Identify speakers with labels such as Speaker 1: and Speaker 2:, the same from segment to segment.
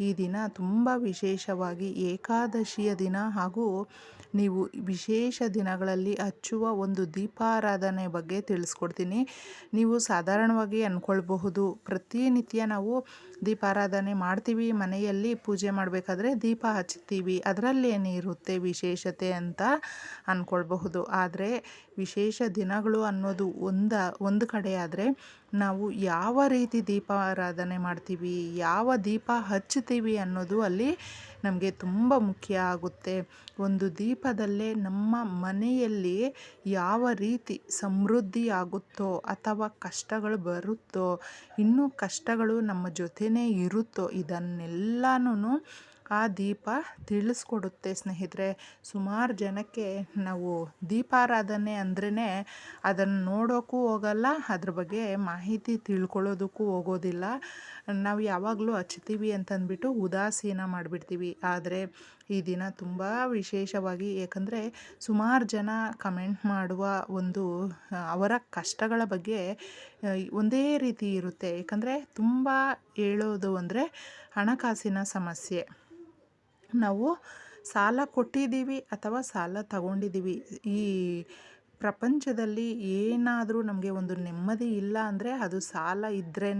Speaker 1: ಈ ದಿನ ತುಂಬ ವಿಶೇಷವಾಗಿ ಏಕಾದಶಿಯ ದಿನ ಹಾಗೂ ನೀವು ವಿಶೇಷ ದಿನಗಳಲ್ಲಿ ಹಚ್ಚುವ ಒಂದು ದೀಪಾರಾಧನೆ ಬಗ್ಗೆ ತಿಳಿಸ್ಕೊಡ್ತೀನಿ. ನೀವು ಸಾಧಾರಣವಾಗಿ ಅಂದ್ಕೊಳ್ಬಹುದು ಪ್ರತಿನಿತ್ಯ ನಾವು ದೀಪಾರಾಧನೆ ಮಾಡ್ತೀವಿ, ಮನೆಯಲ್ಲಿ ಪೂಜೆ ಮಾಡಬೇಕಾದ್ರೆ ದೀಪ ಹಚ್ತೀವಿ ಅದರಲ್ಲೇನಿರುತ್ತೆ ವಿಶೇಷತೆ ಅಂತ ಅಂದ್ಕೊಳ್ಬಹುದು ಆದರೆ ವಿಶೇಷ ದಿನಗಳು ಅನ್ನೋದು ಒಂದ, ಒಂದು ಕಡೆ ಆದರೆ ನಾವು ಯಾವ ರೀತಿ ದೀಪಾರಾಧನೆ ಮಾಡ್ತೀವಿ, ಯಾವ ದೀಪ ಹಚ್ಚುತ್ತೀವಿ ಅನ್ನೋದು ಅಲ್ಲಿ ನಮಗೆ ತುಂಬ ಮುಖ್ಯ ಆಗುತ್ತೆ. ಒಂದು ದೀಪದಲ್ಲೇ ನಮ್ಮ ಮನೆಯಲ್ಲಿ ಯಾವ ರೀತಿ ಸಮೃದ್ಧಿ ಆಗುತ್ತೋ ಅಥವಾ ಕಷ್ಟಗಳು ಬರುತ್ತೋ, ಇನ್ನೂ ಕಷ್ಟಗಳು ನಮ್ಮ ಜೊತೆನೇ ಇರುತ್ತೋ ಇದನ್ನೆಲ್ಲನೂ ಆ ದೀಪ ತಿಳಿಸ್ಕೊಡುತ್ತೆ ಸ್ನೇಹಿತರೆ. ಸುಮಾರು ಜನಕ್ಕೆ ನಾವು ದೀಪಾರಾಧನೆ ಅಂದ್ರೇ ಅದನ್ನು ನೋಡೋಕ್ಕೂ ಹೋಗಲ್ಲ, ಅದ್ರ ಬಗ್ಗೆ ಮಾಹಿತಿ ತಿಳ್ಕೊಳ್ಳೋದಕ್ಕೂ ಹೋಗೋದಿಲ್ಲ. ನಾವು ಯಾವಾಗಲೂ ಹಚ್ತೀವಿ ಅಂತಂದ್ಬಿಟ್ಟು ಉದಾಸೀನ ಮಾಡಿಬಿಡ್ತೀವಿ. ಆದರೆ ಈ ದಿನ ತುಂಬ ವಿಶೇಷವಾಗಿ ಏಕೆಂದರೆ ಸುಮಾರು ಜನ ಕಮೆಂಟ್ ಮಾಡುವ ಒಂದು, ಅವರ ಕಷ್ಟಗಳ ಬಗ್ಗೆ ಒಂದೇ ರೀತಿ ಇರುತ್ತೆ. ಏಕೆಂದರೆ ತುಂಬ ಹೇಳೋದು ಅಂದರೆ ಹಣಕಾಸಿನ ಸಮಸ್ಯೆ. ನಾವು ಸಾಲ ಕೊಟ್ಟಿದ್ದೀವಿ ಅಥವಾ ಸಾಲ ತಗೊಂಡಿದ್ದೀವಿ. ಈ ಪ್ರಪಂಚದಲ್ಲಿ ಏನಾದರೂ ನಮಗೆ ಒಂದು ನೆಮ್ಮದಿ ಇಲ್ಲ ಅಂದರೆ ಅದು ಸಾಲ ಇದ್ರೇ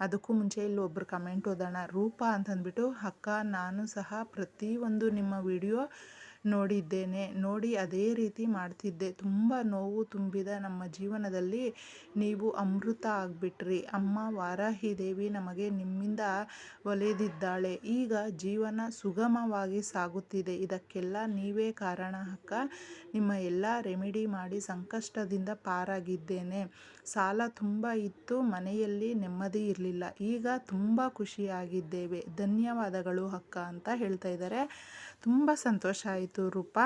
Speaker 1: ಅದಕ್ಕೂ ಮುಂಚೆ ಇಲ್ಲಿ ಒಬ್ಬರು ಕಮೆಂಟ್ ಓದೋಣ. ರೂಪ ಅಂತಂದ್ಬಿಟ್ಟು, ಅಕ್ಕ, ನಾನು ಸಹ ಪ್ರತಿಯೊಂದು ನಿಮ್ಮ ವಿಡಿಯೋ ನೋಡಿದ್ದೇನೆ. ನೋಡಿ ಅದೇ ರೀತಿ ಮಾಡ್ತಿದ್ದೆ. ತುಂಬ ನೋವು ತುಂಬಿದ ನಮ್ಮ ಜೀವನದಲ್ಲಿ ನೀವು ಅಮೃತ ಆಗಿಬಿಟ್ರಿ. ಅಮ್ಮ ವಾರಾಹಿ ದೇವಿ ನಮಗೆ ನಿಮ್ಮಿಂದ ಒಲೆದಿದ್ದಾಳೆ. ಈಗ ಜೀವನ ಸುಗಮವಾಗಿ ಸಾಗುತ್ತಿದೆ. ಇದಕ್ಕೆಲ್ಲ ನೀವೇ ಕಾರಣ ಅಕ್ಕ. ನಿಮ್ಮ ಎಲ್ಲ ರೆಮಿಡಿ ಮಾಡಿ ಸಂಕಷ್ಟದಿಂದ ಪಾರಾಗಿದ್ದೇನೆ. ಸಾಲ ತುಂಬ ಇತ್ತು. ಮನೆಯಲ್ಲಿ ನೆಮ್ಮದಿ ಇರಲಿಲ್ಲ. ಈಗ ತುಂಬ ಖುಷಿಯಾಗಿದ್ದೇವೆ. ಧನ್ಯವಾದಗಳು ಅಕ್ಕ ಅಂತ ಹೇಳ್ತಾ ಇದ್ದಾರೆ. ತುಂಬ ಸಂತೋಷ ಆಯಿತು. ರೂಪ,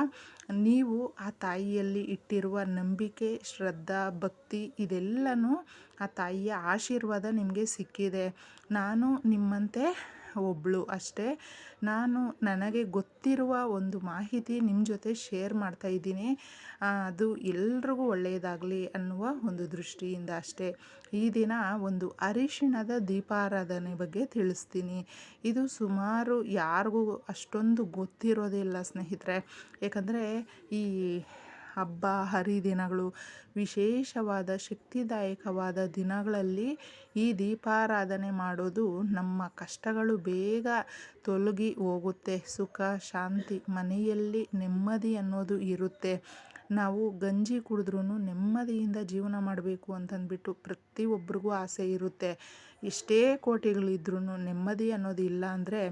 Speaker 1: ನೀವು ಆ ತಾಯಿಯಲ್ಲಿ ಇಟ್ಟಿರುವ ನಂಬಿಕೆ, ಶ್ರದ್ಧಾ, ಭಕ್ತಿ ಇದೆಲ್ಲನೂ ಆ ತಾಯಿಯ ಆಶೀರ್ವಾದ ನಿಮಗೆ ಸಿಕ್ಕಿದೆ. ನಾನು ನಿಮ್ಮಂತೆ ಒಬ್ಬಳು ಅಷ್ಟೇ. ನಾನು ನನಗೆ ಗೊತ್ತಿರುವ ಒಂದು ಮಾಹಿತಿ ನಿಮ್ಮ ಜೊತೆ ಶೇರ್ ಮಾಡ್ತಾ ಇದ್ದೀನಿ. ಅದು ಎಲ್ರಿಗೂ ಒಳ್ಳೆಯದಾಗಲಿ ಅನ್ನುವ ಒಂದು ದೃಷ್ಟಿಯಿಂದ ಅಷ್ಟೇ. ಈ ದಿನ ಒಂದು ಅರಿಶಿಣದ ದೀಪಾರಾಧನೆ ಬಗ್ಗೆ ತಿಳಿಸ್ತೀನಿ. ಇದು ಸುಮಾರು ಯಾರಿಗೂ ಅಷ್ಟೊಂದು ಗೊತ್ತಿರೋದಿಲ್ಲ ಸ್ನೇಹಿತರೆ. ಏಕೆಂದರೆ ಈ ಹಬ್ಬ, ಹರಿದಿನಗಳು, ವಿಶೇಷವಾದ, ಶಕ್ತಿದಾಯಕವಾದ ದಿನಗಳಲ್ಲಿ ಈ ದೀಪಾರಾಧನೆ ಮಾಡೋದು ನಮ್ಮ ಕಷ್ಟಗಳು ಬೇಗ ತೊಲಗಿ ಹೋಗುತ್ತೆ. ಸುಖ, ಶಾಂತಿ ಮನೆಯಲ್ಲಿ ನೆಮ್ಮದಿ ಅನ್ನೋದು ಇರುತ್ತೆ. ನಾವು ಗಂಜಿ ಕುಡಿದ್ರೂ ನೆಮ್ಮದಿಯಿಂದ ಜೀವನ ಮಾಡಬೇಕು ಅಂತಂದ್ಬಿಟ್ಟು ಪ್ರತಿಯೊಬ್ಬರಿಗೂ ಆಸೆ ಇರುತ್ತೆ. ಎಷ್ಟೇ ಕೋಟಿಗಳಿದ್ರೂ ನೆಮ್ಮದಿ ಅನ್ನೋದು ಇಲ್ಲ ಅಂದರೆ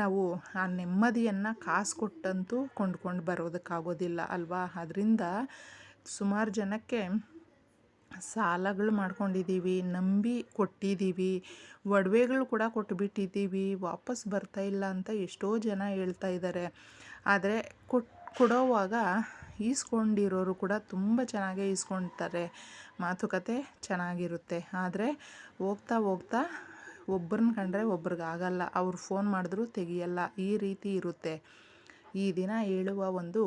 Speaker 1: ನಾವು ಆ ನೆಮ್ಮದಿಯನ್ನು ಕಾಸು ಕೊಟ್ಟಂತೂ ಕೊಂಡ್ಕೊಂಡು ಬರೋದಕ್ಕಾಗೋದಿಲ್ಲ ಅಲ್ವಾ? ಅದರಿಂದ ಸುಮಾರು ಜನಕ್ಕೆ ಸಾಲಗಳು ಮಾಡ್ಕೊಂಡಿದ್ದೀವಿ ನಂಬಿ ಕೊಟ್ಟಿದ್ದೀವಿ ಒಡವೆಗಳು ಕೂಡ ಕೊಟ್ಟುಬಿಟ್ಟಿದ್ದೀವಿ ವಾಪಸ್ ಬರ್ತಾ ಇಲ್ಲ ಅಂತ ಎಷ್ಟೋ ಜನ ಹೇಳ್ತಾ ಇದ್ದಾರೆ. ಆದರೆ ಕೊಟ್ಟು ಕೊಡೋವಾಗ ಈಸ್ಕೊಂಡಿರೋರು ಕೂಡ ತುಂಬ ಚೆನ್ನಾಗೇ ಈಸ್ಕೊಳ್ತಾರೆ ಮಾತುಕತೆ ಚೆನ್ನಾಗಿರುತ್ತೆ. ಆದರೆ ಹೋಗ್ತಾ ಹೋಗ್ತಾ ಒಬ್ಬರನ್ನ ಕಂಡ್ರೆ ಒಬ್ರಿಗೆ ಆಗಲ್ಲ. ಅವ್ರು ಫೋನ್ ಮಾಡಿದ್ರು ತೆಗಿಯಲ್ಲ. ಈ ರೀತಿ ಇರುತ್ತೆ. ಈ ದಿನ ಹೇಳುವ ಒಂದು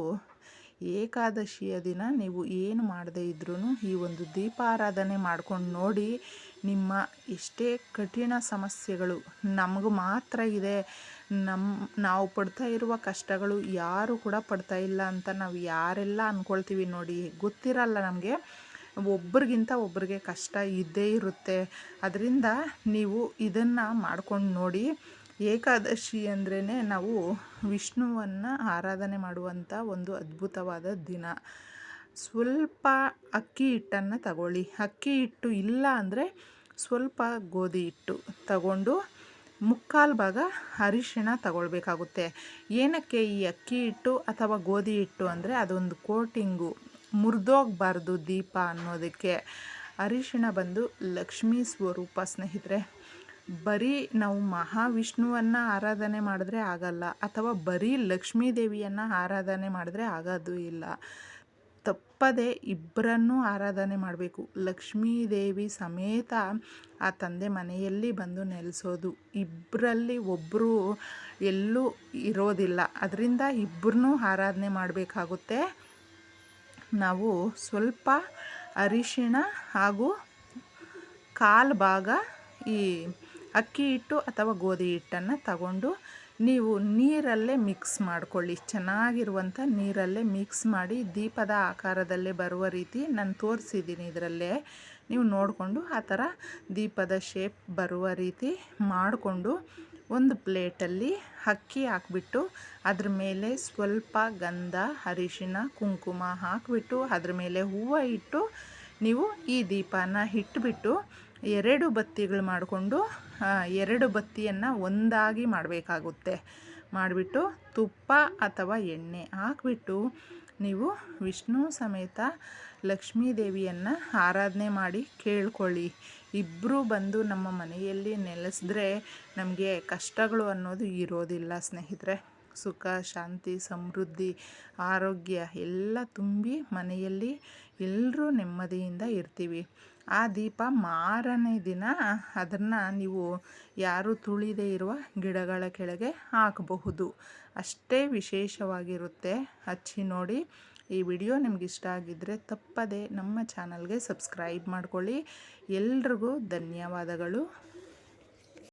Speaker 1: ಏಕಾದಶಿಯ ದಿನ ನೀವು ಏನು ಮಾಡದೇ ಇದ್ರೂ ಈ ಒಂದು ದೀಪಾರಾಧನೆ ಮಾಡ್ಕೊಂಡು ನೋಡಿ ನಿಮ್ಮ ಎಷ್ಟೇ ಕಠಿಣ ಸಮಸ್ಯೆಗಳು ನಮಗೂ ಮಾತ್ರ ಇದೆ. ನಮ್ಮ ನಾವು ಪಡ್ತಾ ಇರುವ ಕಷ್ಟಗಳು ಯಾರು ಕೂಡ ಪಡ್ತಾ ಇಲ್ಲ ಅಂತ ನಾವು ಯಾರೆಲ್ಲ ಅಂದ್ಕೊಳ್ತೀವಿ ನೋಡಿ, ಗೊತ್ತಿರಲ್ಲ ನಮಗೆ. ಒಬ್ರಿಗಿಂತ ಒಬ್ರಿಗೆ ಕಷ್ಟ ಇದ್ದೇ ಇರುತ್ತೆ. ಅದರಿಂದ ನೀವು ಇದನ್ನು ಮಾಡ್ಕೊಂಡು ನೋಡಿ ಏಕಾದಶಿ ಅಂದ್ರೇ ನಾವು ವಿಷ್ಣುವನ್ನು ಆರಾಧನೆ ಮಾಡುವಂಥ ಒಂದು ಅದ್ಭುತವಾದ ದಿನ. ಸ್ವಲ್ಪ ಅಕ್ಕಿ ಹಿಟ್ಟನ್ನು ತಗೊಳ್ಳಿ. ಅಕ್ಕಿ ಹಿಟ್ಟು ಇಲ್ಲ ಅಂದರೆ ಸ್ವಲ್ಪ ಗೋಧಿ ಹಿಟ್ಟು ತಗೊಂಡು ಮುಕ್ಕಾಲು ಭಾಗ ಅರಿಶಿಣ ತಗೊಳ್ಬೇಕಾಗುತ್ತೆ. ಏನಕ್ಕೆ ಈ ಅಕ್ಕಿ ಹಿಟ್ಟು ಅಥವಾ ಗೋಧಿ ಹಿಟ್ಟು ಅಂದರೆ ಅದೊಂದು ಕೋಟಿಂಗು. ಮುರಿದೋಗ್ಬಾರ್ದು ದೀಪ ಅನ್ನೋದಕ್ಕೆ. ಅರಿಶಿಣ ಬಂದು ಲಕ್ಷ್ಮೀ ಸ್ವರೂಪ ಸ್ನೇಹಿತರೆ ಬರೀ ನಾವು ಮಹಾವಿಷ್ಣುವನ್ನು ಆರಾಧನೆ ಮಾಡಿದ್ರೆ ಆಗಲ್ಲ ಅಥವಾ ಬರೀ ಲಕ್ಷ್ಮೀ ದೇವಿಯನ್ನು ಆರಾಧನೆ ಮಾಡಿದ್ರೆ ಆಗೋದು ಇಲ್ಲ. ತಪ್ಪದೆ ಇಬ್ಬರನ್ನೂ ಆರಾಧನೆ ಮಾಡಬೇಕು. ಲಕ್ಷ್ಮೀ ದೇವಿ ಸಮೇತ ಆ ತಂದೆ ಮನೆಯಲ್ಲಿ ಬಂದು ನೆಲೆಸೋದು. ಇಬ್ಬರಲ್ಲಿ ಒಬ್ಬರು ಎಲ್ಲೂ ಇರೋದಿಲ್ಲ. ಅದರಿಂದ ಇಬ್ಬರನ್ನೂ ಆರಾಧನೆ ಮಾಡಬೇಕಾಗುತ್ತೆ. ನಾವು ಸ್ವಲ್ಪ ಅರಿಶಿಣ ಹಾಗೂ ಕಾಲು ಭಾಗ ಈ ಅಕ್ಕಿ ಹಿಟ್ಟು ಅಥವಾ ಗೋಧಿ ಹಿಟ್ಟನ್ನು ತಗೊಂಡು ನೀವು ನೀರಲ್ಲೇ ಮಿಕ್ಸ್ ಮಾಡಿಕೊಳ್ಳಿ. ಚೆನ್ನಾಗಿರುವಂಥ ನೀರಲ್ಲೇ ಮಿಕ್ಸ್ ಮಾಡಿ ದೀಪದ ಆಕಾರದಲ್ಲೇ ಬರುವ ರೀತಿ ನಾನು ತೋರಿಸಿದ್ದೀನಿ ಇದರಲ್ಲೇ. ನೀವು ನೋಡಿಕೊಂಡು ಆ ಥರ ದೀಪದ ಶೇಪ್ ಬರುವ ರೀತಿ ಮಾಡಿಕೊಂಡು ಒಂದು ಪ್ಲೇಟಲ್ಲಿ ಅಕ್ಕಿ ಹಾಕ್ಬಿಟ್ಟು ಅದ್ರ ಮೇಲೆ ಸ್ವಲ್ಪ ಗಂಧ, ಅರಿಶಿನ, ಕುಂಕುಮ ಹಾಕಿಬಿಟ್ಟು ಅದ್ರ ಮೇಲೆ ಹೂವು ಇಟ್ಟು ನೀವು ಈ ದೀಪನ ಇಟ್ಬಿಟ್ಟು ಎರಡು ಬತ್ತಿಗಳು ಮಾಡಿಕೊಂಡು ಎರಡು ಬತ್ತಿಯನ್ನು ಒಂದಾಗಿ ಮಾಡಬೇಕಾಗುತ್ತೆ. ಮಾಡಿಬಿಟ್ಟು ತುಪ್ಪ ಅಥವಾ ಎಣ್ಣೆ ಹಾಕ್ಬಿಟ್ಟು ನೀವು ವಿಷ್ಣು ಸಮೇತ ಲಕ್ಷ್ಮೀ ದೇವಿಯನ್ನು ಆರಾಧನೆ ಮಾಡಿ ಕೇಳ್ಕೊಳ್ಳಿ. ಇಬ್ಬರು ಬಂದು ನಮ್ಮ ಮನೆಯಲ್ಲಿ ನೆಲೆಸಿದ್ರೆ ನಮಗೆ ಕಷ್ಟಗಳು ಅನ್ನೋದು ಇರೋದಿಲ್ಲ ಸ್ನೇಹಿತರೆ. ಸುಖ, ಶಾಂತಿ, ಸಮೃದ್ಧಿ, ಆರೋಗ್ಯ ಎಲ್ಲ ತುಂಬಿ ಮನೆಯಲ್ಲಿ ಎಲ್ಲರೂ ನೆಮ್ಮದಿಯಿಂದ ಇರ್ತೀವಿ. ಆ ದೀಪ ಮಾರನೇ ದಿನ ಅದನ್ನು ನೀವು ಯಾರು ತುಳಿದೇ ಇರುವ ಗಿಡಗಳ ಕೆಳಗೆ ಹಾಕಬಹುದು. ಅಷ್ಟೇ ವಿಶೇಷವಾಗಿರುತ್ತೆ. ಹಚ್ಚಿ ನೋಡಿ. ಈ ವಿಡಿಯೋ ನಿಮ್ಗೆ ಇಷ್ಟ ಆಗಿದ್ದರೆ ತಪ್ಪದೆ ನಮ್ಮ ಚಾನಲ್ಗೆ ಸಬ್ಸ್ಕ್ರೈಬ್ ಮಾಡ್ಕೊಳ್ಳಿ. ಎಲ್ರಿಗೂ ಧನ್ಯವಾದಗಳು.